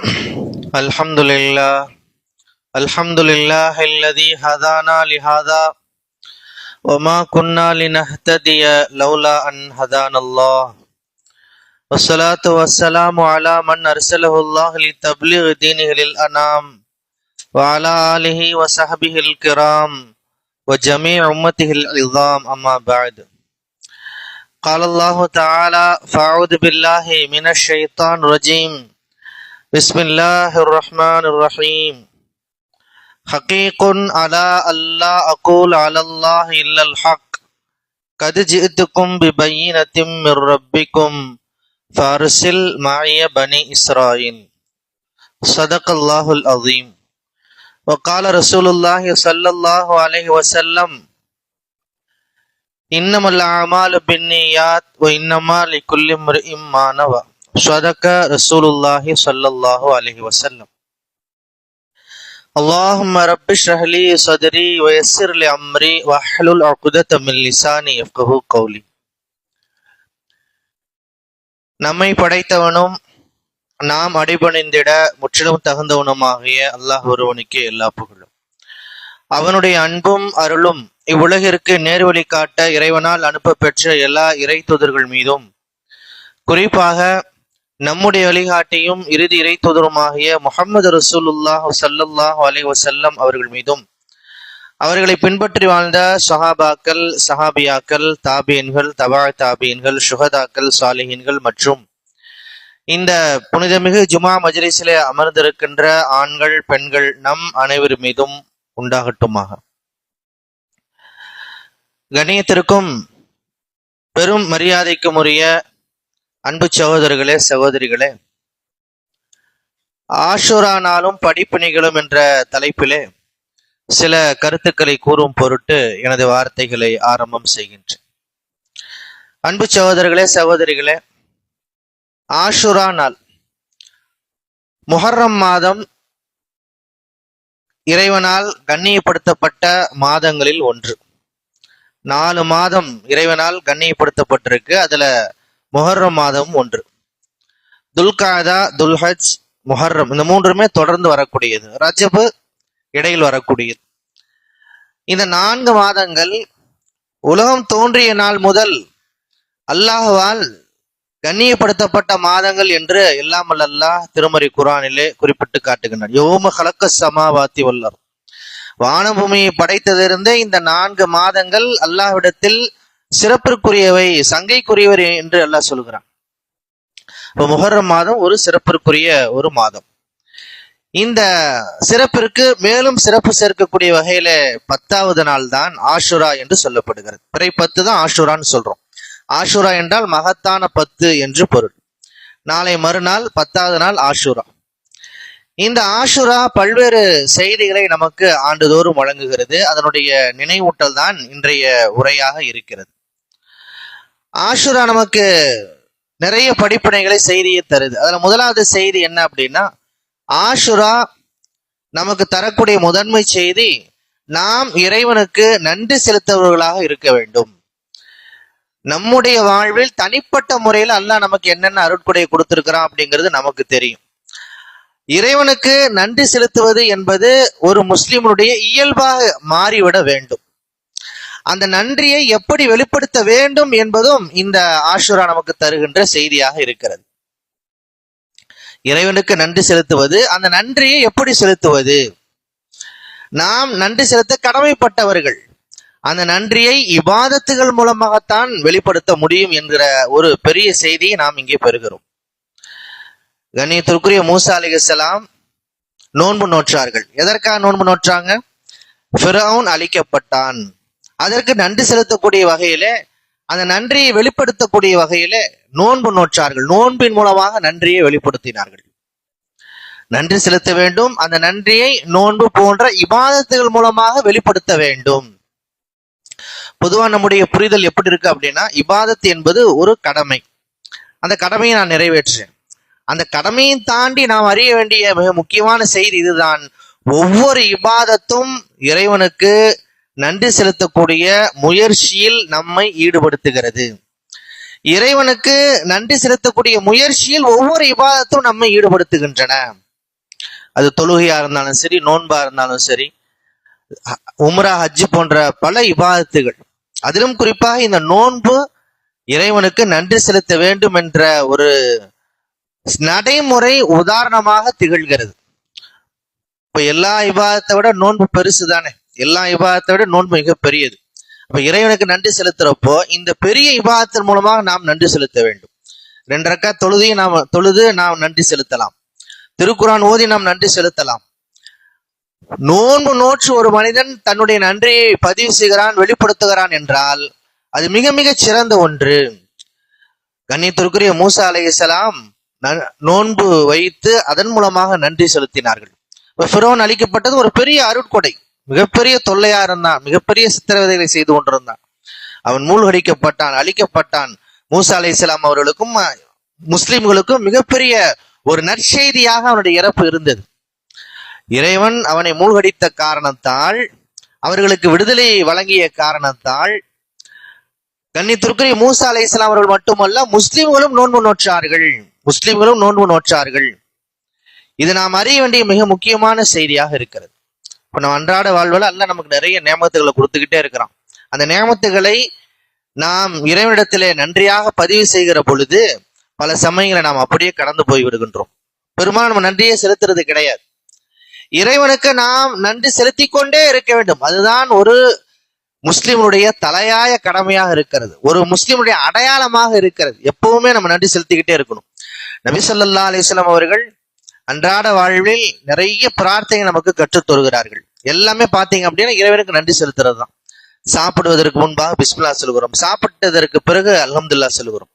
الحمد لله الحمد لله الذي هدانا لهذا وما كنا لنهتدي لولا أن هدانا الله. والصلاة والسلام على من أرسله الله لتبليغ دينه للأنام وعلى آله وصحبه الكرام وجميع أمته العظام. أما بعد. قال الله تعالى فأعوذ بالله من الشيطان الرجيم. بسم الله الرحمن الرحيم حقيق على ألا أقول على الله إلا الحق قد جئتكم ببينة من ربكم فأرسل معي بني إسرائيل صدق الله العظيم وقال رسول الله صلى الله عليه وسلم إنما الأعمال بالنيات وإنما لكل امرئ ما نوى صدق رسول الله صلى الله عليه وسلم اللهم رب اشرح لي صدري ويسر لي أمري واحلل عقدة من لساني يفقهوا قولي நம்மை படைத்தவனும் நாம் அடிபணிந்திட முற்றிலும் தகுந்தவனுமாகிய அல்லாஹ் ஒருவனுக்கே எல்லா புகழும் அவனுடைய அன்பும் அருளும் இவ்வுலகிற்கு நேர்வழி காட்ட இறைவனால் அனுப்ப பெற்ற எல்லா இறை தூதர்கள் மீதும் குறிப்பாக நம்முடைய வழிகாட்டியும் இறுதி இறை தூதருமாகிய முகமது ரசூலுல்லாஹ் சல்லுல்லாஹ் அலை வசல்லம் அவர்கள் மீதும் அவர்களை பின்பற்றி வாழ்ந்த சஹாபாக்கள் சஹாபியாக்கள் தாபியன்கள் தபா தாபியன்கள் சுகதாக்கள் சாலிஹின்கள் மற்றும் இந்த புனிதமிகு ஜுமா மஜ்லிஸிலே அமர்ந்திருக்கின்ற ஆண்கள் பெண்கள் நம் அனைவர் மீதும் உண்டாகட்டுமாக. கணியத்திற்கும் பெரும் மரியாதைக்கும் உரிய அன்பு சகோதரர்களே சகோதரிகளே ஆஷுரா நாளும் நிகழும் என்ற தலைப்பிலே சில கருத்துக்களை கூறும் பொருட்டு எனது வார்த்தைகளை ஆரம்பம் செய்கின்றேன். அன்பு சகோதரர்களே சகோதரிகளே ஆஷுரா நாள் முஹர்ரம் மாதம் இறைவனால் கண்ணியப்படுத்தப்பட்ட மாதங்களில் ஒன்று. நாலு மாதம் இறைவனால் கண்ணியப்படுத்தப்பட்டிருக்கு. அதுல முஹர்ரம் மாதமும் ஒன்று. துல்காதா துல்ஹஜ் முஹர்ரம் இந்த மூன்றுமே தொடர்ந்து வரக்கூடியது. ரஜபு இடையில் வரக்கூடியது. இந்த நான்கு மாதங்கள் உலகம் தோன்றிய நாள் முதல் அல்லாஹுவால் கண்ணியப்படுத்தப்பட்ட மாதங்கள் என்று எல்லாம் அல்லாஹ் திருமறை குரானிலே குறிப்பிட்டு காட்டுகின்றார் யோம கலக்க சமாவாத்தி வல்லர். வானபூமியை படைத்ததிருந்தே இந்த நான்கு மாதங்கள் அல்லாஹ்விடத்தில் சிறப்பிற்குரியவை சங்கைக்குரியவர் என்று அல்லாஹ் சொல்கிறான். இப்போ முஹர்ரம் மாதம் ஒரு சிறப்பிற்குரிய ஒரு மாதம். இந்த சிறப்பிற்கு மேலும் சிறப்பு சேர்க்கக்கூடிய வகையில பத்தாவது நாள் தான் ஆஷுரா என்று சொல்லப்படுகிறது. பிறை பத்து தான் ஆஷுரான்னு சொல்றோம். ஆஷுரா என்றால் மகத்தான பத்து என்று பொருள். நாளை மறுநாள் பத்தாவது நாள் ஆஷுரா. இந்த ஆஷுரா பல்வேறு செய்திகளை நமக்கு ஆண்டுதோறும் வழங்குகிறது. அதனுடைய நினைவூட்டல் தான் இன்றைய உரையாக இருக்கிறது. ஆஷுரா நமக்கு நிறைய படிப்பினைகளை செய்தியை தருது. அதில் முதலாவது செய்தி என்ன அப்படின்னா ஆஷுரா நமக்கு தரக்கூடிய முதன்மை செய்தி நாம் இறைவனுக்கு நன்றி செலுத்தவர்களாக இருக்க வேண்டும். நம்முடைய வாழ்வில் தனிப்பட்ட முறையில் அல்லாஹ் நமக்கு என்னென்ன அருட்கொடை கொடுத்துருக்கிறான் அப்படிங்கிறது நமக்கு தெரியும். இறைவனுக்கு நன்றி செலுத்துவது என்பது ஒரு முஸ்லிமனுடைய இயல்பாக மாறிவிட வேண்டும். அந்த நன்றியை எப்படி வெளிப்படுத்த வேண்டும் என்பதும் இந்த ஆஷுரா நமக்கு தருகின்ற செய்தியாக இருக்கிறது. இறைவனுக்கு நன்றி செலுத்துவது அந்த நன்றியை எப்படி செலுத்துவது? நாம் நன்றி செலுத்த கடமைப்பட்டவர்கள். அந்த நன்றியை இபாதத்துகள் மூலமாகத்தான் வெளிப்படுத்த முடியும் என்கிற ஒரு பெரிய செய்தியை நாம் இங்கே பெறுகிறோம். கண்ணியத்திற்குரிய மூசா அலிகலாம் நோன்பு நோற்றார்கள். எதற்காக நோன்பு நோற்றாங்க? ஃபிரவுன் அழிக்கப்பட்டான். அதற்கு நன்றி செலுத்தக்கூடிய வகையில அந்த நன்றியை வெளிப்படுத்தக்கூடிய வகையில நோன்பு நோற்றார்கள். நோன்பின் மூலமாக நன்றியை வெளிப்படுத்தினார்கள். நன்றி செலுத்த வேண்டும். அந்த நன்றியை நோன்பு போன்ற இபாதத்துகள் மூலமாக வெளிப்படுத்த வேண்டும். பொதுவா நம்முடைய புரிதல் எப்படி இருக்கு அப்படின்னா இபாதத் என்பது ஒரு கடமை. அந்த கடமையை நான் நிறைவேற்றுறேன் அந்த கடமையை தாண்டி நாம் அறிய வேண்டிய மிக முக்கியமான செய்தி இதுதான். ஒவ்வொரு இபாதத்தும் இறைவனுக்கு நன்றி செலுத்தக்கூடிய முயற்சியில் நம்மை ஈடுபடுத்துகிறது. இறைவனுக்கு நன்றி செலுத்தக்கூடிய முயற்சியில் ஒவ்வொரு இபாதத்தும் நம்மை ஈடுபடுத்துகின்றன. அது தொழுகையா இருந்தாலும் சரி நோன்பா இருந்தாலும் சரி உம்ரா ஹஜ்ஜு போன்ற பல இபாதத்துகள். அதிலும் குறிப்பாக இந்த நோன்பு இறைவனுக்கு நன்றி செலுத்த வேண்டும் என்ற ஒரு நடைமுறை உதாரணமாக திகழ்கிறது. இப்ப எல்லா இபாதத்தை விட நோன்பு பெருசு தானே எல்லா விவாதத்தை விட நோன்பு மிக பெரியது. அப்ப இறைவனுக்கு நன்றி செலுத்துறப்போ இந்த பெரிய விவாதத்தின் மூலமாக நாம் நன்றி செலுத்த வேண்டும். ரெண்டு ரக்கா தொழுதையும் நாம் தொழுது நாம் நன்றி செலுத்தலாம். திருக்குறான் ஓதி நாம் நன்றி செலுத்தலாம். நோன்பு நோற்று ஒரு மனிதன் தன்னுடைய நன்றியை பதிவு செய்கிறான் வெளிப்படுத்துகிறான் என்றால் அது மிக மிக சிறந்த ஒன்று. கண்ணியத்திற்குரிய மூசா அலையலாம் நோன்பு வைத்து அதன் மூலமாக நன்றி செலுத்தினார்கள். இப்ப அளிக்கப்பட்டது ஒரு பெரிய அருட்கொடை. மிகப்பெரிய தொல்லையா இருந்தான். மிகப்பெரிய சித்திரவதைகளை செய்து கொண்டிருந்தான். அவன் மூழ்கடிக்கப்பட்டான் அழிக்கப்பட்டான். மூசா அலைஹிஸ்ஸலாம் அவர்களுக்கும் முஸ்லிம்களுக்கும் மிகப்பெரிய ஒரு நற்செய்தியாக அவனுடைய இறப்பு இருந்தது. இறைவன் அவனை மூழ்கடித்த காரணத்தால் அவர்களுக்கு விடுதலை வழங்கிய காரணத்தால் கண்ணித்திற்குரிய மூசா அலை இஸ்லாம் அவர்கள் மட்டுமல்ல முஸ்லிம்களும் நோன்பு நோற்றார்கள். முஸ்லிம்களும் நோன்பு நோற்றார்கள். இது நாம் அறிய வேண்டிய மிக முக்கியமான செய்தியாக இருக்கிறது. இப்போ நம்ம அன்றாட வாழ்வில் அல்ல நமக்கு நிறைய நியமத்துகளை கொடுத்துக்கிட்டே இருக்கிறான் அந்த நியமத்துகளை நாம் இறைவனிடத்திலே நன்றியாக பதிவு செய்கிற பொழுது பல சமயங்களை நாம் அப்படியே கடந்து போய் விடுகின்றோம். பெரும்பாலும் நம்ம நன்றியே செலுத்துறது கிடையாது. இறைவனுக்கு நாம் நன்றி செலுத்தி கொண்டே இருக்க வேண்டும். அதுதான் ஒரு முஸ்லிமுடைய தலையாய கடமையாக இருக்கிறது. ஒரு முஸ்லிமுடைய அடையாளமாக இருக்கிறது. எப்பவுமே நம்ம நன்றி செலுத்திக்கிட்டே இருக்கணும். நபி சொல்லா அலிஸ்லாம் அவர்கள் அன்றாட வாழ்வில் நிறைய பிரார்த்தனை நமக்கு கற்றுத் தருகிறார்கள். எல்லாமே பார்த்தீங்க அப்படின்னா இறைவனுக்கு நன்றி செலுத்துறது தான் சாப்பிடுவதற்கு முன்பாக பிஸ்மில்லா சொல்கிறோம் சாப்பிட்டதற்கு பிறகு அல்ஹம்துல்லா சொல்கிறோம்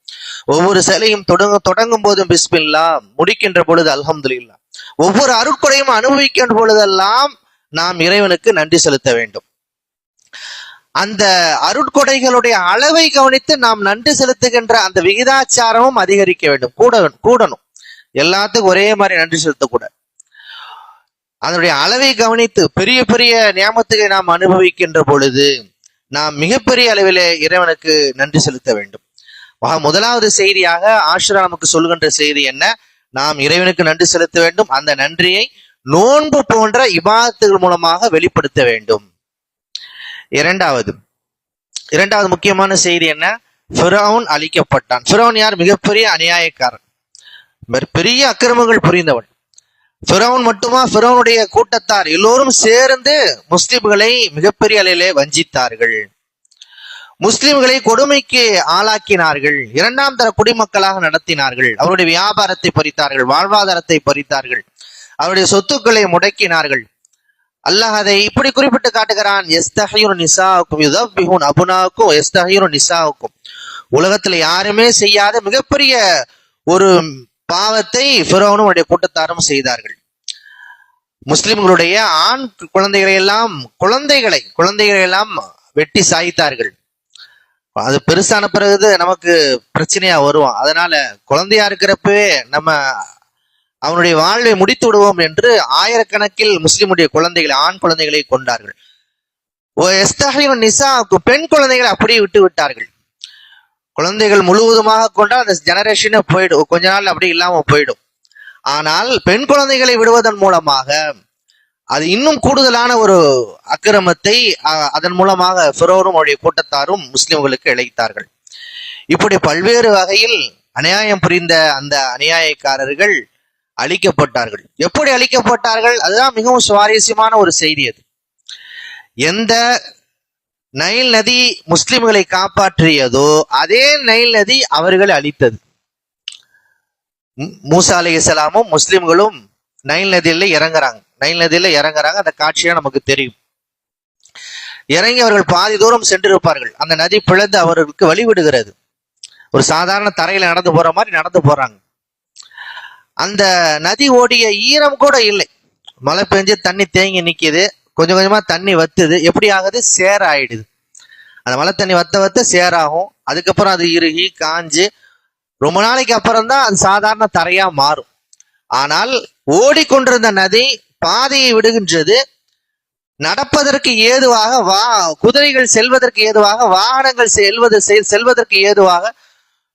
ஒவ்வொரு சிலையும் தொடங்க தொடங்கும் போதும் பிஸ்மில்லா முடிக்கின்ற பொழுது அல்ஹம்துலில்லாஹ் ஒவ்வொரு அருட்கொடையும் அனுபவிக்கின்ற பொழுதெல்லாம் நாம் இறைவனுக்கு நன்றி செலுத்த வேண்டும். அந்த அருட்கொடைகளுடைய அளவை கவனித்து நாம் நன்றி செலுத்துகின்ற அந்த விகிதாச்சாரமும் அதிகரிக்க வேண்டும். கூட கூடணும். எல்லாத்துக்கும் ஒரே மாதிரி நன்றி செலுத்தக்கூடாது. அதனுடைய அளவை கவனித்து பெரிய பெரிய நியாமத்துகளை நாம் அனுபவிக்கின்ற பொழுது நாம் மிகப்பெரிய அளவிலே இறைவனுக்கு நன்றி செலுத்த வேண்டும். முதலாவது செய்தியாக ஆசிரா நமக்கு சொல்கின்ற செய்தி என்ன? நாம் இறைவனுக்கு நன்றி செலுத்த வேண்டும். அந்த நன்றியை நோன்பு போன்ற இபாதத்துகள் மூலமாக வெளிப்படுத்த வேண்டும். இரண்டாவது இரண்டாவது முக்கியமான செய்தி என்ன? ஃபிரௌன் அழிக்கப்பட்டான். ஃபிரௌன் யார்? மிகப்பெரிய அநியாயக்காரன். பெரிய அக்கிரமங்கள் புரிந்தவன். ஃபிரௌன் மட்டுமா? ஃபிரௌனுடைய கூட்டத்தார் எல்லோரும் சேர்ந்து முஸ்லிம்களை மிகப்பெரிய அளவிலே வஞ்சித்தார்கள். முஸ்லிம்களை கொடுமைக்கு ஆளாக்கினார்கள். இரண்டாம் தர குடிமக்களாக நடத்தினார்கள். அவருடைய வியாபாரத்தை பறித்தார்கள் வாழ்வாதாரத்தை பறித்தார்கள் அவருடைய சொத்துக்களை முடக்கினார்கள். அல்லாஹ் அதை இப்படி குறிப்பிட்டு காட்டுகிறான் எஸ்தஹீரு நிசாவுக்கும் யுதப்பிஹுன் அபுனாவுக்கும் எஸ்தஹீரு நிசாவுக்கும். உலகத்துல யாருமே செய்யாத மிகப்பெரிய ஒரு பாவத்தை ஃபிரோனுடைய அவருடைய கூட்டத்தாரும் செய்தார்கள். முஸ்லிம்களுடைய ஆண் குழந்தைகளை எல்லாம் குழந்தைகளை குழந்தைகளை எல்லாம் வெட்டி சாய்த்தார்கள். அது பெருசான பிறகு நமக்கு பிரச்சனையா வரும். அதனால குழந்தையா இருக்கிறப்பவே நம்ம அவனுடைய வாழ்வை முடித்து விடுவோம் என்று ஆயிரக்கணக்கில் முஸ்லிமுடைய குழந்தைகளை ஆண் குழந்தைகளை கொண்டார்கள். ஓ எஸ்தஹீரு பெண் குழந்தைகளை அப்படியே விட்டு விட்டார்கள். குழந்தைகள் முழுவதுமாக கொண்டால் அந்த ஜெனரேஷனே போயிடும். கொஞ்ச நாள் அப்படி இல்லாம போயிடும். ஆனால் பெண் குழந்தைகளை விடுவதன் மூலமாக அது இன்னும் கூடுதலான ஒரு அக்கிரமத்தை அதன் மூலமாக ஃபிரோரும் அவருடைய கூட்டத்தாரும் முஸ்லிம்களுக்கு இழைத்தார்கள். இப்படி பல்வேறு வகையில் அநியாயம் புரிந்த அந்த அநியாயக்காரர்கள் அழிக்கப்பட்டார்கள். எப்படி அழிக்கப்பட்டார்கள்? அதுதான் மிகவும் சுவாரஸ்யமான ஒரு செய்தி அது. எந்த நைல் நதி முஸ்லிம்களை காப்பாற்றியதோ அதே நைல் நதி அவர்களை அழித்தது. மூ- மூசா அலைஹிஸ்ஸலாமும் முஸ்லிம்களும் நைல் நதியில இறங்குறாங்க. நைல் நதியில இறங்குறாங்க அந்த காட்சியா நமக்கு தெரியும். இறங்கி அவர்கள் பாதி தூரம் சென்றிருப்பார்கள். அந்த நதி பிளந்து அவர்களுக்கு வழிவிடுகிறது. ஒரு சாதாரண தரையில நடந்து போற மாதிரி நடந்து போறாங்க. அந்த நதி ஓடிய ஈரம் கூட இல்லை. மழை பெஞ்சு தண்ணி தேங்கி நிக்குது. கொஞ்சம் கொஞ்சமா தண்ணி வத்துது. எப்படி ஆகுது சேர் ஆயிடுது அந்த மழை தண்ணி வத்த வத்த சேராகும் அதுக்கப்புறம் அது இறுகி காஞ்சு ரொம்ப நாளைக்கு அப்புறம் தான் அது சாதாரண தரையா மாறும். ஆனால் ஓடிக்கொண்டிருந்த நதி பாதையை விடுகின்றது. நடப்பதற்கு ஏதுவாக வா குதிரைகள் செல்வதற்கு ஏதுவாக வாகனங்கள் செல்வது செல்வதற்கு ஏதுவாக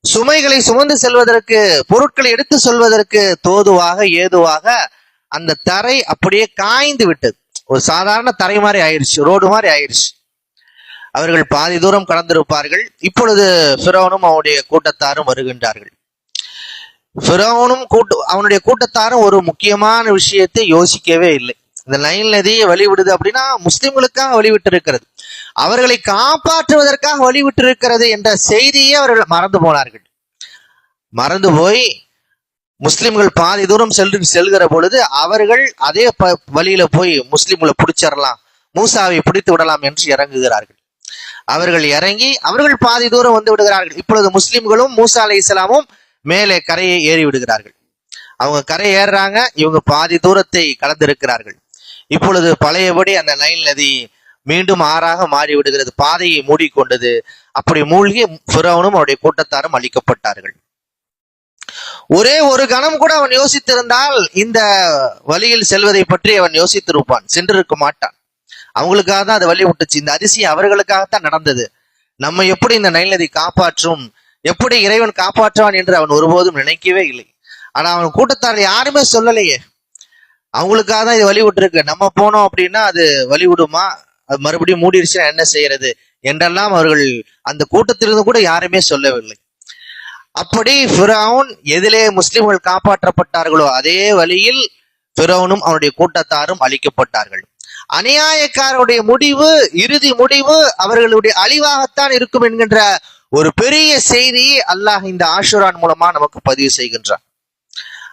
சுமைகளை சுமந்து செல்வதற்கு பொருட்களை எடுத்து செல்வதற்கு தோதுவாக ஏதுவாக அந்த தரை அப்படியே காய்ந்து விட்டது. ஒரு சாதாரண தரை மாதிரி ஆயிடுச்சு ரோடு மாதிரி ஆயிடுச்சு அவர்கள் பாதி தூரம் கடந்திருப்பார்கள். இப்பொழுது ஃபிரோனும் அவனுடைய கூட்டத்தாரும் வருகின்றார்கள். ஃபிரோனும் கூட்டு அவனுடைய கூட்டத்தாரும் ஒரு முக்கியமான விஷயத்தை யோசிக்கவே இல்லை. இந்த நைல் நதியை வழிவிடுது அப்படின்னா முஸ்லிம்களுக்காக வழிவிட்டு இருக்கிறது அவர்களை காப்பாற்றுவதற்காக வழிவிட்டு இருக்கிறது என்ற செய்தியே அவர்கள் மறந்து போனார்கள். மறந்து போய் முஸ்லிம்கள் பாதி தூரம் செல் செல்கிற பொழுது அவர்கள் அதே ப- வழியில போய் முஸ்லிம்களை பிடிச்சிடலாம் மூசாவை பிடித்து விடலாம் என்று இறங்குகிறார்கள். அவர்கள் இறங்கி அவர்கள் பாதி தூரம் வந்து விடுகிறார்கள். இப்பொழுது முஸ்லிம்களும் மூசா அலை இஸ்லாமும் மேலே கரையை ஏறி விடுகிறார்கள். அவங்க கரை ஏறுறாங்க இவங்க பாதி தூரத்தை கலந்திருக்கிறார்கள் இப்பொழுது பழையபடி அந்த நைல் நதி மீண்டும் ஆறாக மாறி விடுகிறது. பாதையை மூடிக்கொண்டது. அப்படி மூழ்கி ஃபிரௌனும் அவருடைய கூட்டத்தாரும் அளிக்கப்பட்டார்கள் ஒரே ஒரு கணம் கூட அவன் யோசித்திருந்தால் இந்த வழியில் செல்வதை பற்றி அவன் யோசித்திருப்பான் சென்றிருக்க மாட்டான். அவங்களுக்காக தான் அது வழி விட்டுச்சு. இந்த அதிசயம் அவர்களுக்காகத்தான் நடந்தது. நம்ம எப்படி இந்த நைல் நதி காப்பாற்றும்? எப்படி இறைவன் காப்பாற்றுவான் என்று அவன் ஒருபோதும் நினைக்கவே இல்லை. ஆனா அவன் கூட்டத்தார் யாருமே சொல்லலையே. அவங்களுக்காக தான் இது வழி விட்டுருக்கு. நம்ம போனோம் அப்படின்னா அது வழி விடுமா? அது மறுபடியும் மூடிடுச்சுன்னா என்ன செய்யறது? என்றெல்லாம் அவர்கள் அந்த கூட்டத்திலிருந்து கூட யாருமே சொல்லவில்லை. அப்படி ஃபிரௌன் எதிலே முஸ்லிம்கள் காப்பாற்றப்பட்டார்களோ அதே வழியில் ஃபிரௌனும் அவனுடைய கூட்டத்தாரும் அழிக்கப்பட்டார்கள். அநியாயக்காரருடைய முடிவு இறுதி முடிவு அவர்களுடைய அழிவாகத்தான் இருக்கும் என்கின்ற ஒரு பெரிய செய்தியை அல்லாஹ் இந்த ஆஷுரான் மூலமா நமக்கு பதிவு செய்கின்றான்.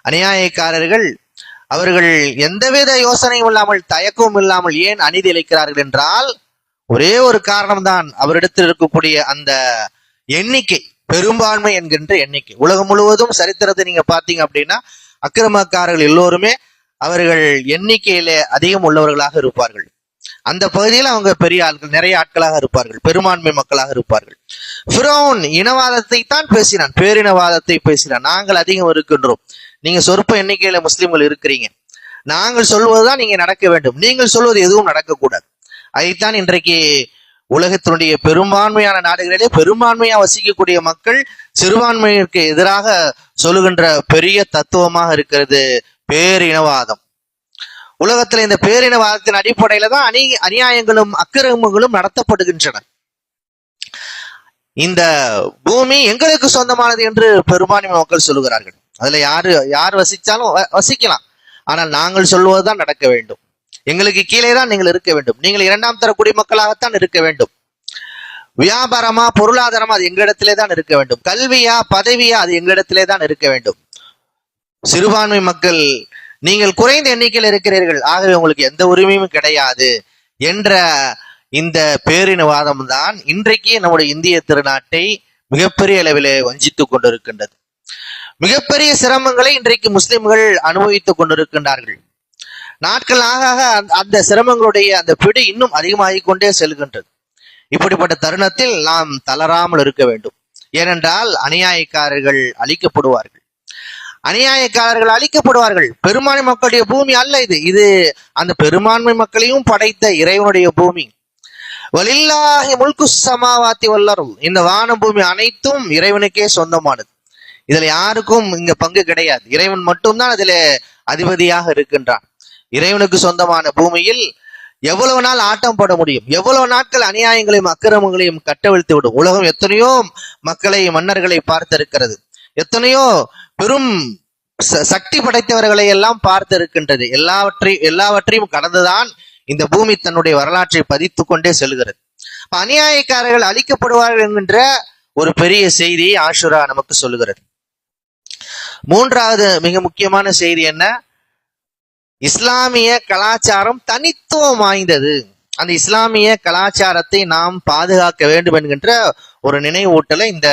அநியாயக்காரர்கள் அவர்கள் எந்தவித யோசனையும் இல்லாமல் தயக்கமும் இல்லாமல் ஏன் அநீதி இழைக்கிறார்கள் என்றால் ஒரே ஒரு காரணம்தான். அவரிடத்தில் இருக்கக்கூடிய அந்த எண்ணிக்கை பெரும்பான்மை என்கின்ற எண்ணிக்கை. உலகம் முழுவதும் சரித்திரத்தை நீங்க பார்த்தீங்க அப்படின்னா அக்கிரமக்காரர்கள் எல்லோருமே அவர்கள் எண்ணிக்கையிலே அதிகம் உள்ளவர்களாக இருப்பார்கள். அந்த பகுதியில் அவங்க பெரிய ஆட்கள் நிறைய ஆட்களாக இருப்பார்கள். பெரும்பான்மை மக்களாக இருப்பார்கள். ஃபிரோன் இனவாதத்தை தான் பேசினான். பேரினவாதத்தை பேசினான். நாங்கள் அதிகம் இருக்கின்றோம். நீங்க சொற்ப எண்ணிக்கையில முஸ்லிம்கள் இருக்கிறீங்க. நாங்கள் சொல்வதுதான் நீங்க நடக்க வேண்டும். நீங்கள் சொல்வது எதுவும் நடக்கக்கூடாது. அதைத்தான் இன்றைக்கு உலகத்தினுடைய பெரும்பான்மையான நாடுகளிலே பெரும்பான்மையா வசிக்கக்கூடிய மக்கள் சிறுபான்மையிற்கு எதிராக சொல்லுகின்ற பெரிய தத்துவமாக இருக்கிறது பேரினவாதம். உலகத்துல இந்த பேரினவாதத்தின் அடிப்படையில தான் அணி அநியாயங்களும் அக்கிரமங்களும் நடத்தப்படுகின்றன. இந்த பூமி எங்களுக்கு சொந்தமானது என்று பெரும்பான்மை மக்கள் சொல்லுகிறார்கள். அதுல யாரு யார் வசித்தாலும் வ- வசிக்கலாம். ஆனால் நாங்கள் சொல்வதுதான் நடக்க வேண்டும். எங்களுக்கு கீழே தான் நீங்கள் இருக்க வேண்டும். நீங்கள் இரண்டாம் தர குடிமக்களாகத்தான் இருக்க வேண்டும். வியாபாரமா பொருளாதாரமா அது எங்களிடத்திலே தான் இருக்க வேண்டும். கல்வியா பதவியா அது எங்களிடத்திலே தான் இருக்க வேண்டும். சிறுபான்மை மக்கள் நீங்கள் குறைந்த எண்ணிக்கையில் இருக்கிறீர்கள். ஆகவே உங்களுக்கு எந்த உரிமையும் கிடையாது என்ற இந்த பேரினவாதம் தான் இன்றைக்கு நம்முடைய இந்திய திருநாட்டை மிகப்பெரிய அளவிலே வஞ்சித்துக் கொண்டிருக்கின்றது. மிகப்பெரிய சிரமங்களை இன்றைக்கு முஸ்லிம்கள் அனுபவித்துக் கொண்டிருக்கின்றார்கள். நாட்கள் ஆக ஆக அந்த- அந்த சிரமங்களுடைய அந்த பிடி இன்னும் அதிகமாகிக் கொண்டே செல்கின்றது. இப்படிப்பட்ட தருணத்தில் நாம் தளராமல் இருக்க வேண்டும். ஏனென்றால் அநியாயக்காரர்கள் அழிக்கப்படுவார்கள். அநியாயக்காரர்கள் அழிக்கப்படுவார்கள். பெரும்பான்மை மக்களுடைய பூமி அல்ல இது. இது அந்த பெரும்பான்மை மக்களையும் படைத்த இறைவனுடைய பூமி. வலில்லாஹி முல்கு சமாவாத்தி வல்லரும் இந்த வான பூமி அனைத்தும் இறைவனுக்கே சொந்தமானது. இதுல யாருக்கும் இங்க பங்கு கிடையாது. இறைவன் மட்டும்தான் அதுல அதிபதியாக இருக்கின்றான். இறைவனுக்கு சொந்தமான பூமியில் எவ்வளவு நாள் ஆட்டம் போட முடியும்? எவ்வளவு நாட்கள் அநியாயங்களையும் அக்கிரமங்களையும் கட்டவிழ்த்து விடும்? உலகம் எத்தனையோ மக்களை மன்னர்களை பார்த்திருக்கிறது. எத்தனையோ பெரும் சக்தி படைத்தவர்களை எல்லாம் பார்த்திருக்கின்றது. எல்லாவற்றையும் எல்லாவற்றையும் கடந்துதான் இந்த பூமி தன்னுடைய வரலாற்றை பதித்து கொண்டே செல்கிறது. அநியாயக்காரர்கள் அழிக்கப்படுவார்கள் என்கின்ற ஒரு பெரிய செய்தியை ஆஷுரா நமக்கு சொல்லுகிறது. மூன்றாவது மிக முக்கியமான செய்தி என்ன? இஸ்லாமிய கலாச்சாரம் தனித்துவம் வாய்ந்தது. அந்த இஸ்லாமிய கலாச்சாரத்தை நாம் பாதுகாக்க வேண்டும் என்கின்ற ஒரு நினைவூட்டலை இந்த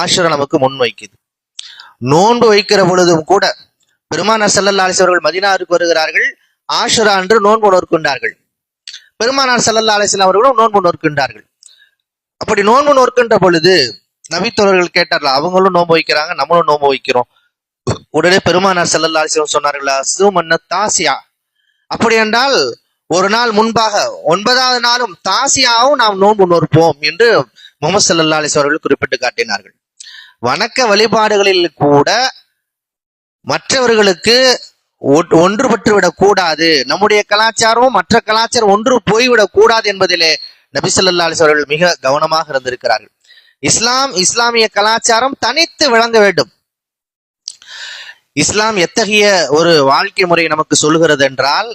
ஆசிரியர் நமக்கு முன்வைக்குது. நோன்பு வைக்கிற பொழுதும் கூட பெருமானார் ஸல்லல்லாஹு அலைஹி அவர்கள் மதினாருக்கு வருகிறார்கள். ஆஷுரா அன்று நோன்பு நோற்கின்றார்கள். பெருமானார் ஸல்லல்லாஹு அலைஹி அவர்களும் நோன்பு நோற்கின்றார்கள். அப்படி நோன்பு நோற்கின்ற பொழுது நபித்தோழர்கள் கேட்டார்கள் அவங்களும் நோன்பு வைக்கிறாங்க நம்மளும் நோன்பு வைக்கிறோம். உடனே பெருமானார் செல்லல்லா அலைஹி சொன்னார்களா சுமன்ன தாசியா. அப்படி என்றால் ஒரு நாள் முன்பாக ஒன்பதாவது நாளும் தாசியாவும் நாம் நோன்பு நோற்போம் என்று முகமது ஸல்லல்லாஹு அலிஸ் அவர்கள் குறிப்பிட்டு காட்டினார்கள். வணக்க வழிபாடுகளில் கூட மற்றவர்களுக்கு ஒ- ஒன்றுபட்டு விடக் கூடாது. நம்முடைய கலாச்சாரமும் மற்ற கலாச்சாரம் ஒன்று போய்விடக் கூடாது என்பதிலே நபி சொல்லா அலிஸ் அவர்கள் மிக கவனமாக இருந்திருக்கிறார்கள். இஸ்லாம் இஸ்லாமிய கலாச்சாரம் தனித்து விளங்க வேண்டும். இஸ்லாம் எத்தகைய ஒரு வாழ்க்கை முறை நமக்கு சொல்கிறது என்றால்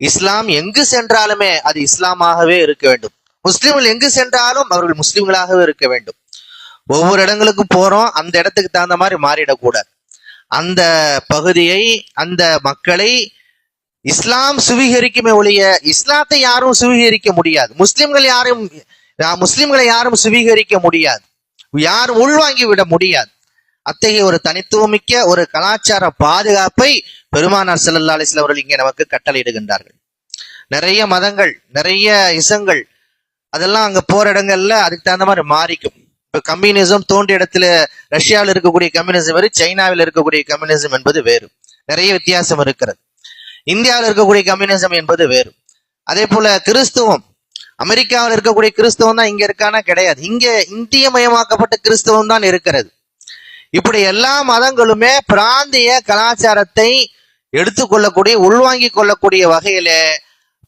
இஸ்லாம் எங்கு சென்றாலுமே அது இஸ்லாமாகவே இருக்க வேண்டும். முஸ்லிம்கள் எங்கு சென்றாலும் அவர்கள் முஸ்லிம்களாகவே இருக்க வேண்டும். ஒவ்வொரு இடங்களுக்கும் போறோம் அந்த இடத்துக்கு தகுந்த மாதிரி மாறிடக்கூடாது. அந்த பகுதியை அந்த மக்களை இஸ்லாம் சுவீகரிக்குமே ஒழிய இஸ்லாத்தை யாரும் சுவீகரிக்க முடியாது. முஸ்லிம்கள் யாரும் ஆஹ், முஸ்லிம்களை யாரும் சுவீகரிக்க முடியாது. யாரும் உள்வாங்கி விட முடியாது. அத்தகைய ஒரு தனித்துவமிக்க ஒரு கலாச்சார பாதுகாப்பை பெருமானார் செல்லல்லா அலிஸ்ல அவர்கள் இங்கே நமக்கு கட்டளையிடுகின்றார்கள். நிறைய மதங்கள் நிறைய இசங்கள் அதெல்லாம் அங்க போற இடங்கள்ல அதுக்கு தகுந்த மாதிரி மாறிக்கும். இப்ப கம்யூனிசம் தோன்றிய இடத்துல ரஷ்யாவில் இருக்கக்கூடிய கம்யூனிசம் வேறு சைனாவில் இருக்கக்கூடிய கம்யூனிசம் என்பது வேறு. நிறைய வித்தியாசம் இருக்கிறது. இந்தியாவில் இருக்கக்கூடிய கம்யூனிசம் என்பது வேறு. அதே போல கிறிஸ்துவம் அமெரிக்காவில் இருக்கக்கூடிய கிறிஸ்தவம் தான் இங்க இருக்கானா? கிடையாது. இங்க இந்தியமயமாக்கப்பட்ட கிறிஸ்தவம் தான் இருக்கிறது. இப்படி எல்லா மதங்களுமே பிராந்திய கலாச்சாரத்தை எடுத்துக்கொள்ளக்கூடிய உள்வாங்கிக் கொள்ளக்கூடிய வகையில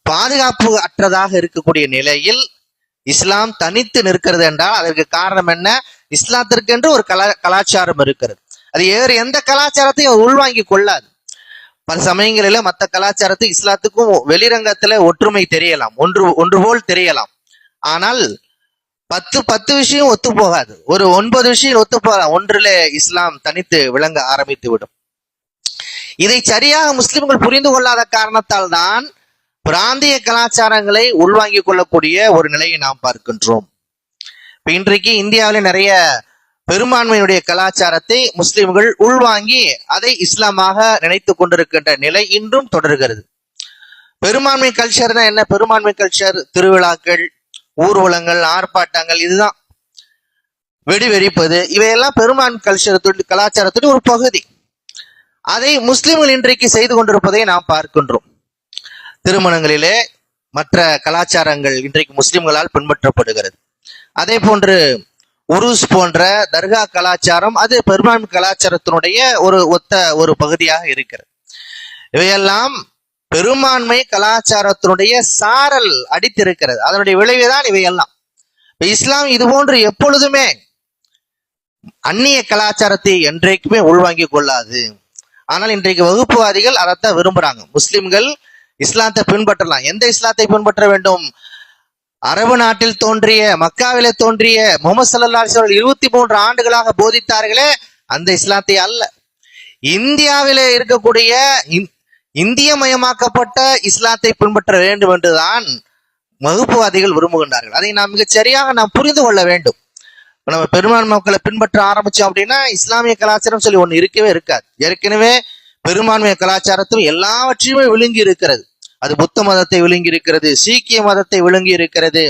பாதுகாப்பு அற்றதாக இருக்கக்கூடிய நிலையில் இஸ்லாம் தனித்து நிற்கிறது என்றால் அதற்கு காரணம் என்ன? இஸ்லாத்திற்கென்று ஒரு கலா கலாச்சாரம் இருக்கிறது. அது வேறு எந்த கலாச்சாரத்தையும் உள்வாங்கி கொள்ளாது. பல சமயங்களில மற்ற கலாச்சாரத்தை இஸ்லாத்துக்கும் வெளிரங்கத்துல ஒற்றுமை தெரியலாம். ஒன்று ஒன்று போல் தெரியலாம். ஆனால் பத்து பத்து விஷயம் ஒத்து போகாது. ஒரு ஒன்பது விஷயம் ஒத்து போகலாம் ஒன்றிலே இஸ்லாம் தனித்து விளங்க ஆரம்பித்து விடும். இதை சரியாக முஸ்லிம்கள் புரிந்து கொள்ளாத காரணத்தால் தான் பிராந்திய கலாச்சாரங்களை உள்வாங்கிக் கொள்ளக்கூடிய ஒரு நிலையை நாம் பார்க்கின்றோம். இப்ப இன்றைக்கு இந்தியாவில நிறைய பெரும்பான்மையுடைய கலாச்சாரத்தை முஸ்லிம்கள் உள்வாங்கி அதை இஸ்லாமாக நினைத்து கொண்டிருக்கின்ற நிலை இன்றும் தொடர்கிறது. பெரும்பான்மை கல்ச்சர்னா என்ன? பெரும்பான்மை கல்ச்சர் திருவிழாக்கள் ஊர்வலங்கள் ஆர்ப்பாட்டங்கள் இதுதான். வெடி வெடிப்பது இவையெல்லாம் பெருமான் கல்ச்சரத்துடைய கலாச்சாரத்துடைய ஒரு பகுதி. அதை முஸ்லிம்கள் இன்றைக்கு செய்து கொண்டிருப்பதை நாம் பார்க்கின்றோம். திருமணங்களிலே மற்ற கலாச்சாரங்கள் இன்றைக்கு முஸ்லிம்களால் பின்பற்றப்படுகிறது. அதே போன்று உருஸ் போன்ற தர்கா கலாச்சாரம் அது பெருமான் கலாச்சாரத்தினுடைய ஒரு ஒத்த ஒரு பகுதியாக இருக்கிறது. இவையெல்லாம் பெரும்பான்மை கலாச்சாரத்தினுடைய சாரல் அடித்திருக்கிறது. அதனுடைய விளைவுதான் இவையெல்லாம். இப்ப இஸ்லாம் இது போன்று எப்பொழுதுமே அந்நிய கலாச்சாரத்தை என்றைக்குமே உள்வாங்கிக் கொள்ளாது. ஆனால் இன்றைக்கு வகுப்புவாதிகள் அதைத்தான் விரும்புறாங்க. முஸ்லிம்கள் இஸ்லாத்தை பின்பற்றலாம். எந்த இஸ்லாத்தை பின்பற்ற வேண்டும்? அரபு நாட்டில் தோன்றிய மக்காவில தோன்றிய முகமது சல்லா அவர்கள் இருபத்தி மூன்று ஆண்டுகளாக போதித்தார்களே அந்த இஸ்லாத்தை அல்ல. இந்தியாவிலே இருக்கக்கூடிய இந்திய மயமாக்கப்பட்ட இஸ்லாத்தை பின்பற்ற வேண்டும் என்றுதான் வகுப்புவாதிகள் விரும்புகின்றார்கள். அதை நாம் மிகச் சரியாக நாம் புரிந்து கொள்ள வேண்டும். நம்ம பெரும்பான்மை மக்களை பின்பற்ற ஆரம்பிச்சோம் அப்படின்னா இஸ்லாமிய கலாச்சாரம் சொல்லி ஒன்று இருக்கவே இருக்காது. ஏற்கனவே பெரும்பான்மை கலாச்சாரத்தில் எல்லாவற்றையுமே விழுங்கி இருக்கிறது. அது புத்த மதத்தை விழுங்கி இருக்கிறது சீக்கிய மதத்தை விழுங்கி இருக்கிறது.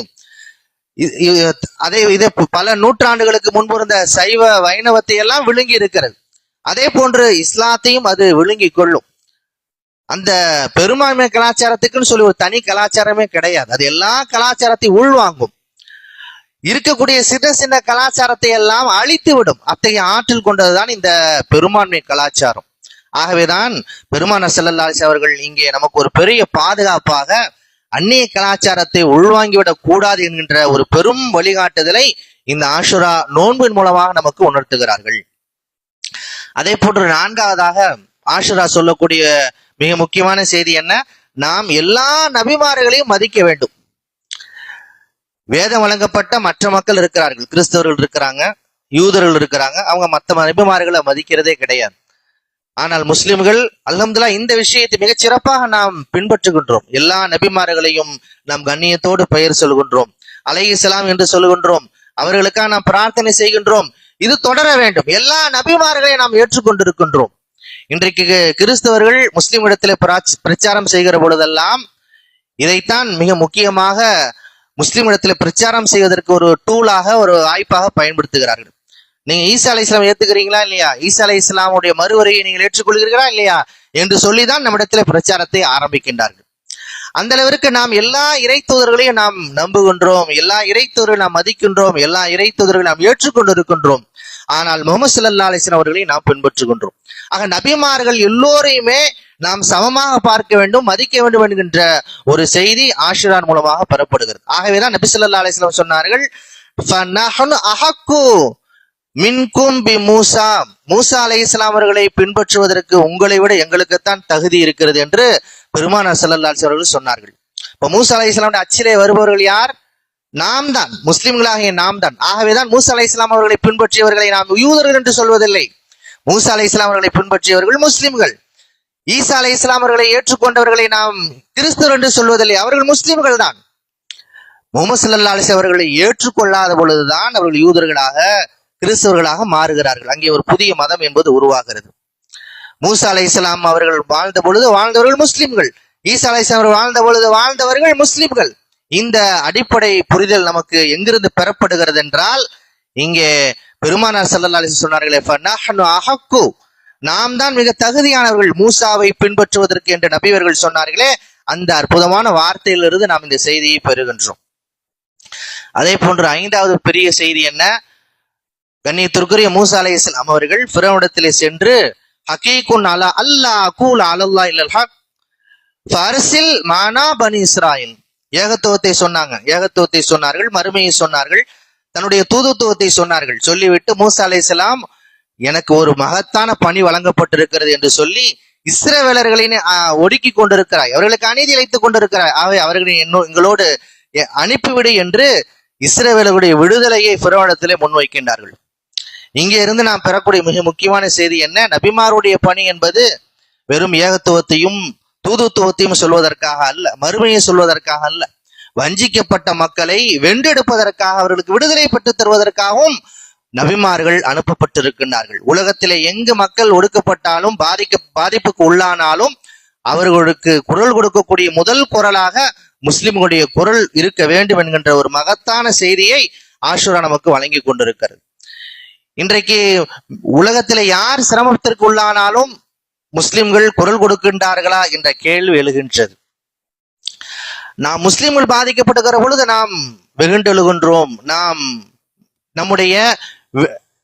அதே இதே பல நூற்றாண்டுகளுக்கு முன்பு இருந்த சைவ வைணவத்தை எல்லாம் விழுங்கி இருக்கிறது. அதே போன்று இஸ்லாத்தையும் அது விழுங்கி கொள்ளும். அந்த பெரும்பான்மை கலாச்சாரத்துக்குன்னு சொல்லி ஒரு தனி கலாச்சாரமே கிடையாது. அது எல்லா கலாச்சாரத்தையும் உள்வாங்கும். இருக்கக்கூடிய சின்ன சின்ன கலாச்சாரத்தை எல்லாம் அழித்து விடும் அத்தகைய ஆற்றல் கொண்டதுதான் இந்த பெரும்பான்மை கலாச்சாரம். ஆகவேதான் பெருமான செல்லல்லாசி அவர்கள் இங்கே நமக்கு ஒரு பெரிய பாதுகாப்பாக அந்நிய கலாச்சாரத்தை உள்வாங்கிவிடக் கூடாது என்கின்ற ஒரு பெரும் வழிகாட்டுதலை இந்த ஆஷுரா நோன்பின் மூலமாக நமக்கு உணர்த்துகிறார்கள். அதே போன்று நான்காவதாக ஆஷுரா சொல்லக்கூடிய மிக முக்கியமான செய்தி என்ன? நாம் எல்லா நபிமார்களையும் மதிக்க வேண்டும். வேதம் வழங்கப்பட்ட மற்ற மக்கள் இருக்கிறார்கள். கிறிஸ்தவர்கள் இருக்கிறாங்க யூதர்கள் இருக்கிறாங்க. அவங்க மற்ற நபிமார்களை மதிக்கிறதே கிடையாது. ஆனால் முஸ்லிம்கள் அல்ஹம்துல்லா இந்த விஷயத்தை மிகச் சிறப்பாக நாம் பின்பற்றுகின்றோம். எல்லா நபிமார்களையும் நாம் கண்ணியத்தோடு பெயர் சொல்கின்றோம். அலைஹிஸ்ஸலாம் என்று சொல்கின்றோம். அவர்களுக்காக நாம் பிரார்த்தனை செய்கின்றோம். இது தொடர வேண்டும். எல்லா நபிமார்களையும் நாம் ஏற்றுக்கொண்டிருக்கின்றோம். இன்றைக்கு கிறிஸ்தவர்கள் முஸ்லிம் இடத்திலே பிரச்சாரம் செய்கிற பொழுதெல்லாம் இதைத்தான் மிக முக்கியமாக முஸ்லிம் இடத்துல பிரச்சாரம் செய்வதற்கு ஒரு டூலாக ஒரு வாய்ப்பாக பயன்படுத்துகிறார்கள். நீங்க ஈசா அலை இஸ்லாம் ஏத்துக்கிறீங்களா இல்லையா? ஈசா அலை இஸ்லாமுடைய மறுவரையை நீங்கள் ஏற்றுக்கொள்கிறீர்களா இல்லையா? என்று சொல்லிதான் நம்மிடத்துல பிரச்சாரத்தை ஆரம்பிக்கின்றார்கள். அந்த அளவிற்கு நாம் எல்லா இறைத்தூதர்களையும் நாம் நம்புகின்றோம் எல்லா இறைத்தூதர்கள் நாம் மதிக்கின்றோம் எல்லா இறைத்தூதர்கள் நாம் ஏற்றுக்கொண்டிருக்கின்றோம். ஆனால் முகமது சல்லா அலிஸ்லாம் அவர்களை நாம் பின்பற்றுகின்றோம். ஆக நபிமார்கள் எல்லோரையுமே நாம் சமமாக பார்க்க வேண்டும் மதிக்க வேண்டும் என்கின்ற ஒரு செய்தி ஆஷிரான் மூலமாக பெறப்படுகிறது. ஆகவேதான் நபி சொல்லா அலிஸ்லாம் சொன்னார்கள் மின்கும் பி மூசா. மூசா அலைஹிஸ்ஸலாம் அவர்களை பின்பற்றுவதற்கு உங்களை விட எங்களுக்குத்தான் தகுதி இருக்கிறது என்று பெருமானார் ஸல்லல்லாஹு அவர்கள் சொன்னார்கள். இப்ப மூசா அலைஹிஸ்ஸலாம் அச்சிலே வருபவர்கள் யார்? நாம் தான் முஸ்லிம்களாகிய நாம் தான் ஆகவேதான் மூசா அலை இஸ்லாம் அவர்களை பின்பற்றியவர்களை நாம் யூதர்கள் என்று சொல்வதில்லை. மூசா அலை இஸ்லாம் அவர்களை பின்பற்றியவர்கள் முஸ்லிம்கள். ஈசா அலை இஸ்லாம் அவர்களை ஏற்றுக்கொண்டவர்களை நாம் கிறிஸ்தவர் என்று சொல்வதில்லை. அவர்கள் முஸ்லிம்கள் தான். முகமது சல்லா அலிஸ் அவர்களை ஏற்றுக்கொள்ளாத பொழுதுதான் அவர்கள் யூதர்களாக கிறிஸ்தவர்களாக மாறுகிறார்கள். அங்கே ஒரு புதிய மதம் என்பது உருவாகிறது. மூசா அலை இஸ்லாம் அவர்கள் வாழ்ந்த பொழுது வாழ்ந்தவர்கள் முஸ்லிம்கள். ஈசா அலை இஸ்லாம் அவர்கள் வாழ்ந்த பொழுது வாழ்ந்தவர்கள் முஸ்லிம்கள். இந்த அடிப்படை புரிதல் நமக்கு எங்கிருந்து பெறப்படுகிறது என்றால் இங்கே பெருமானார் சல்லா அலைஹி சொன்னார்களே நாம் தான் மிக தகுதியானவர்கள். மூசாவை பின்பற்றுவதற்கு என்று நபிவர்கள் சொன்னார்களே அந்த அற்புதமான வார்த்தையிலிருந்து நாம் இந்த செய்தியை பெறுகின்றோம். அதே போன்று ஐந்தாவது பெரிய செய்தி என்ன? கண்ணியத்திற்குரிய மூசா அலை இஸ்லாம் அவர்கள் பிறவிடத்திலே சென்று ஹக்கீகுன் அலா அல்லா கூல் அலல்லா இல்லல் ஹக். ஃபர்சில் மானா பனி இஸ்ராயில். ஏகத்துவத்தை சொன்னாங்க. ஏகத்துவத்தை சொன்னார்கள் மறுமையை சொன்னார்கள். தன்னுடைய தூதுத்துவத்தை சொன்னார்கள். சொல்லிவிட்டு மூசா அலைசலாம் எனக்கு ஒரு மகத்தான பணி வழங்கப்பட்டிருக்கிறது என்று சொல்லி இஸ்ரவேலர்களை ஒடுக்கி கொண்டிருக்கிறாய். அவர்களுக்கு அநீதி இழைத்துக் கொண்டிருக்கிறாய். ஆகவே அவர்களை என்னோ- எங்களோடு அனுப்பிவிடு என்று இஸ்ரவேலர்களுடைய விடுதலையை பிறவனத்திலே முன்வைக்கின்றார்கள் இங்கே இருந்து நாம் பெறக்கூடிய மிக முக்கியமான செய்தி என்ன? நபிமாருடைய பணி என்பது வெறும் ஏகத்துவத்தையும் தூதுத்துவத்தையும் சொல்வதற்காக அல்ல மறுமையை சொல்வதற்காக அல்ல. வஞ்சிக்கப்பட்ட மக்களை வென்றெடுப்பதற்காக அவர்களுக்கு விடுதலை பெற்றுத் தருவதற்காகவும் நபிமார்கள் அனுப்பப்பட்டிருக்கின்றார்கள். உலகத்திலே எங்கு மக்கள் ஒடுக்கப்பட்டாலும் பாதிக்க பாதிப்புக்கு உள்ளானாலும் அவர்களுக்கு குரல் கொடுக்கக்கூடிய முதல் குரலாக முஸ்லிம்களுடைய குரல் இருக்க வேண்டும் என்கின்ற ஒரு மகத்தான செய்தியை ஆஷுரா நமக்கு வழங்கி கொண்டிருக்கிறது. இன்றைக்கு உலகத்திலே யார் சிரமத்திற்கு உள்ளானாலும் முஸ்லிம்கள் குரல் கொடுக்கின்றார்களா என்ற கேள்வி எழுகின்றது. நாம் முஸ்லிம்கள் பாதிக்கப்படுகிற பொழுது நாம் வெகுண்டெழுகின்றோம். நாம் நம்முடைய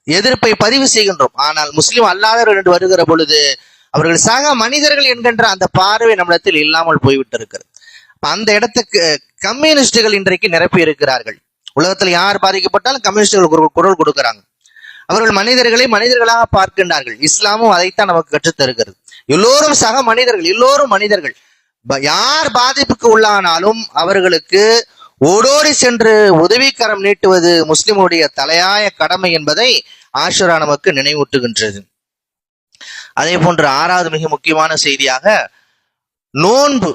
எதிர்ப்பை பதிவு செய்கின்றோம். ஆனால் முஸ்லிம் அல்லாதவர்கள் என்று வருகிற பொழுது அவர்கள் சக மனிதர்கள் என்கின்ற அந்த பார்வை நம்மிடத்தில் இல்லாமல் போய்விட்டிருக்கிறது. அப்ப அந்த இடத்துக்கு கம்யூனிஸ்டுகள் இன்றைக்கு நிரப்பி இருக்கிறார்கள். உலகத்தில் யார் பாதிக்கப்பட்டாலும் கம்யூனிஸ்டுகள் குரல் குரல் கொடுக்கிறாங்க. அவர்கள் மனிதர்களை மனிதர்களாக பார்க்கின்றார்கள். இஸ்லாமும் அதைத்தான் நமக்கு கற்றுத் தருகிறது எல்லோரும் சக மனிதர்கள் எல்லோரும் மனிதர்கள். யார் பாதிப்புக்கு உள்ளானாலும் அவர்களுக்கு ஓடோடி சென்று உதவிக்கரம் நீட்டுவது முஸ்லிமுடைய தலையாய கடமை என்பதை ஆஷுரா நமக்கு நினைவூட்டுகின்றது. அதே போன்று ஆறாவது மிக முக்கியமான செய்தியாக நோன்பு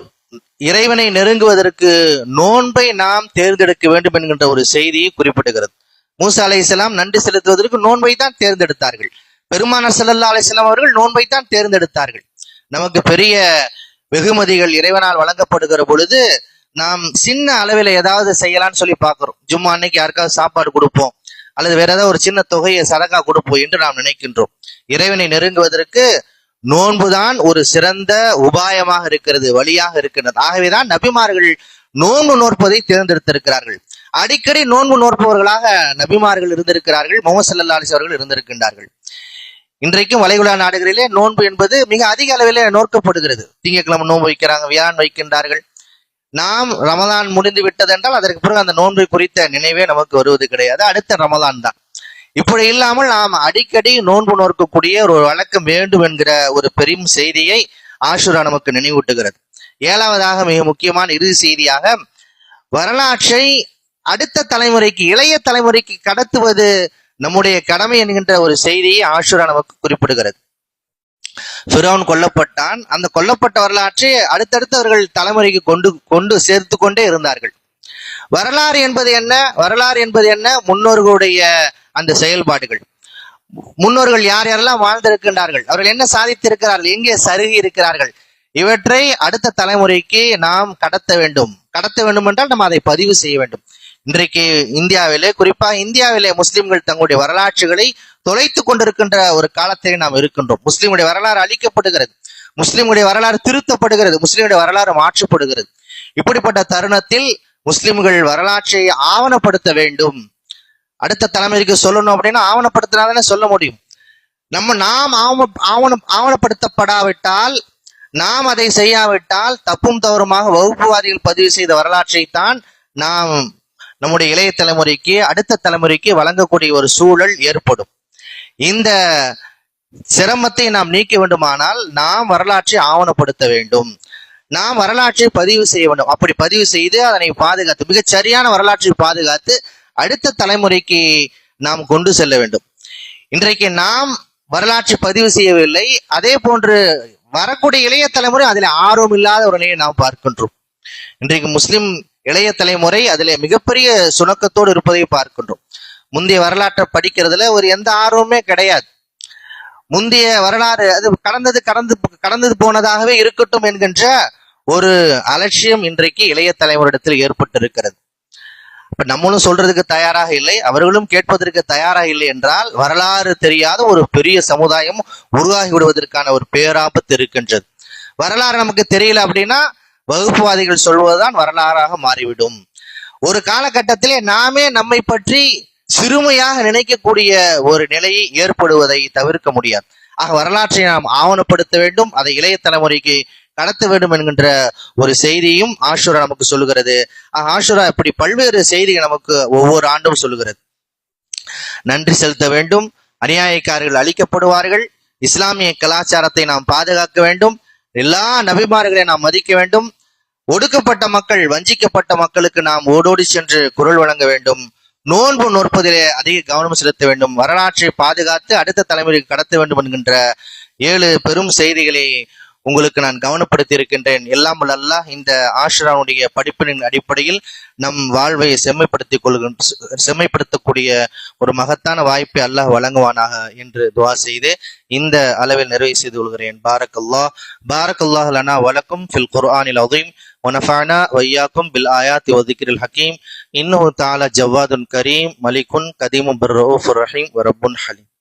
இறைவனை நெருங்குவதற்கு நோன்பை நாம் தேர்ந்தெடுக்க வேண்டும் என்கின்ற ஒரு செய்தியை குறிப்பிடுகிறது. மூசா அலைஹிஸ்ஸலாம் நன்றி செலுத்துவதற்கு நோன்பை தான் தேர்ந்தெடுத்தார்கள். பெருமானார் செல்லல்லா அலிஸ்லாம் அவர்கள் நோன்பை தான் தேர்ந்தெடுத்தார்கள். நமக்கு பெரிய வெகுமதிகள் இறைவனால் வழங்கப்படுகிற பொழுது நாம் சின்ன அளவில் ஏதாவது செய்யலாம்னு சொல்லி பார்க்கிறோம். ஜும்மா அன்னைக்கு யாருக்காவது சாப்பாடு கொடுப்போம் அல்லது வேற ஏதாவது ஒரு சின்ன தொகையை சதக்கா கொடுப்போம் என்று நாம் நினைக்கின்றோம். இறைவனை நெருங்குவதற்கு நோன்புதான் ஒரு சிறந்த உபாயமாக இருக்கிறது வழியாக இருக்கிறது ஆகவேதான் நபிமார்கள் நோன்பு நோற்பதை தேர்ந்தெடுத்திருக்கிறார்கள். அடிக்கடி நோன்பு நோற்பவர்களாக நபிமார்கள் இருந்திருக்கிறார்கள் முகமது சல்லா அலிஸ் அவர்கள் இருந்திருக்கின்றார்கள். இன்றைக்கும் வளைகுடா நாடுகளிலே நோன்பு என்பது மிக அதிக அளவிலே நோக்கப்படுகிறது. திங்கட்கிழமை நோன்பு வைக்கிறாங்க வியாழன் வைக்கின்றார்கள். நாம் ரமதான் முடிந்து விட்டதென்றால் அதற்கு பிறகு அந்த நோன்பை குறித்த நினைவே நமக்கு வருவது கிடையாது. அடுத்த ரமதான் தான். இப்படி இல்லாமல் நாம் அடிக்கடி நோன்பு நோக்கக்கூடிய ஒரு வழக்கம் வேண்டும் என்கிற ஒரு பெரும் செய்தியை ஆஷுரா நமக்கு நினைவூட்டுகிறது. ஏழாவதாக மிக முக்கியமான இறுதி செய்தியாக வரலாற்றை அடுத்த தலைமுறைக்கு இளைய தலைமுறைக்கு கடத்துவது நம்முடைய கடமை என்கின்ற ஒரு செய்தியை ஆஷுரா நமக்கு குறிப்பிடுகிறது. ஃபிரோன் கொல்லப்பட்டான். அந்த கொல்லப்பட்ட வரலாற்றை அடுத்தடுத்தவர்கள் தலைமுறைக்கு கொண்டு கொண்டு சேர்த்து கொண்டே இருந்தார்கள். வரலாறு என்பது என்ன? வரலாறு என்பது என்ன? முன்னோர்களுடைய அந்த செயல்பாடுகள். முன்னோர்கள் யார் யாரெல்லாம் வாழ்ந்திருக்கின்றார்கள்? அவர்கள் என்ன சாதித்திருக்கிறார்கள்? எங்கே சருகி இருக்கிறார்கள்? இவற்றை அடுத்த தலைமுறைக்கு நாம் கடத்த வேண்டும். கடத்த வேண்டும் என்றால் நம்ம அதை பதிவு செய்ய வேண்டும். இன்றைக்கு இந்தியாவிலே குறிப்பாக இந்தியாவிலே முஸ்லிம்கள் தங்களுடைய வரலாற்றுகளை தொலைத்து கொண்டிருக்கின்ற ஒரு காலத்திலே நாம் இருக்கின்றோம். முஸ்லிமுடைய வரலாறு அழிக்கப்படுகிறது. முஸ்லிமுடைய வரலாறு திருத்தப்படுகிறது. முஸ்லிமுடைய வரலாறு மாற்றப்படுகிறது. இப்படிப்பட்ட தருணத்தில் முஸ்லிம்கள் வரலாற்றை ஆவணப்படுத்த வேண்டும். அடுத்த தலைமுறைக்கு சொல்லணும் அப்படின்னா ஆவணப்படுத்தினாதானே சொல்ல முடியும். நம்ம நாம் ஆவண ஆவணம் ஆவணப்படுத்தப்படாவிட்டால் நாம் அதை செய்யாவிட்டால் தப்பும் தவறுமாக வகுப்புவாதிகள் பதிவு செய்த வரலாற்றை தான் நாம் நம்முடைய இளைய தலைமுறைக்கு அடுத்த தலைமுறைக்கு வழங்கக்கூடிய ஒரு சூழல் ஏற்படும். இந்த சிரமத்தை நாம் நீக்க வேண்டுமானால் நாம் வரலாற்றை ஆவணப்படுத்த வேண்டும். நாம் வரலாற்றை பதிவு செய்ய வேண்டும். அப்படி பதிவு செய்து அதனை பாதுகாத்து மிகச் சரியான வரலாற்றை பாதுகாத்து அடுத்த தலைமுறைக்கு நாம் கொண்டு செல்ல வேண்டும். இன்றைக்கு நாம் வரலாற்றை பதிவு செய்யவில்லை. அதே போன்று வரக்கூடிய இளைய தலைமுறை அதில் ஆர்வம் இல்லாத ஒரு நிலையை நாம் பார்க்கின்றோம். இன்றைக்கு முஸ்லிம் இளைய தலைமுறை அதில் மிகப்பெரிய சுணக்கத்தோடு இருப்பதை பார்க்கின்றோம். முந்தைய வரலாற்றை படிக்கிறதுல ஒரு எந்த ஆர்வமே கிடையாது. முந்தைய வரலாறு அது கடந்தது கடந்து கடந்தது போனதாகவே இருக்கட்டும் என்கின்ற ஒரு அலட்சியம் இன்றைக்கு இளைய தலைமுறையிடத்தில் ஏற்பட்டிருக்கிறது. இப்ப நம்மளும் சொல்றதுக்கு தயாராக இல்லை அவர்களும் கேட்பதற்கு தயாராக இல்லை என்றால் வரலாறு தெரியாத ஒரு பெரிய சமுதாயம் உருவாகி விடுவதற்கான ஒரு பேராபத்து இருக்கின்றது. வரலாறு நமக்கு தெரியல அப்படின்னா வகுப்புவாதிகள் சொல்வதுதான் வரலாறாக மாறிவிடும். ஒரு காலகட்டத்திலே நாமே நம்மை பற்றி சிறுமையாக நினைக்கக்கூடிய ஒரு நிலையை ஏற்படுவதை தவிர்க்க முடியாது. ஆக வரலாற்றை நாம் ஆவணப்படுத்த வேண்டும் அதை இளைய தலைமுறைக்கு கடத்த வேண்டும் என்கின்ற ஒரு செய்தியும் ஆஷுரா நமக்கு சொல்லுகிறது. ஆஷுரா இப்படி பல்வேறு செய்திகள் நமக்கு ஒவ்வொரு ஆண்டும் சொல்லுகிறது. நன்றி செலுத்த வேண்டும். அநியாயக்காரர்கள் அழிக்கப்படுவார்கள். இஸ்லாமிய கலாச்சாரத்தை நாம் பாதுகாக்க வேண்டும். எல்லா நபிமார்களை நாம் மதிக்க வேண்டும். ஒடுக்கப்பட்ட மக்கள் வஞ்சிக்கப்பட்ட மக்களுக்கு நாம் ஓடோடி சென்று குரல் வழங்க வேண்டும். நோன்பு நோற்பதிலே அதிக கவனம் செலுத்த வேண்டும். வரலாற்றை பாதுகாத்து அடுத்த தலைமுறைக்கு கடத்த வேண்டும் என்கின்ற ஏழு பெரும் செய்திகளை உங்களுக்கு நான் கவனப்படுத்தி இருக்கின்றேன் எல்லாம் வல்ல அல்லாஹ் இந்த ஆஷ்ராவுடைய படிப்பினின் அடிப்படையில் நம் வாழ்வை செம்மைப்படுத்திக் கொள்கின்ற செம்மைப்படுத்தக்கூடிய ஒரு மகத்தான வாய்ப்பை அல்லாஹ் வழங்குவானாக என்று துவா செய்து இந்த அளவில் நிறைவு செய்து கொள்கிறேன் பாரக் அல்லாஹ் பாரக் அல்லாஹ் லனா வலக்கும் ஃபில் குர்ஆனில் அதீம் ونفعنا وإياكم بالآيات وذكر الحكيم إنه تعالى جواد كريم ملك قديم بالرؤوف الرحيم ورب حليم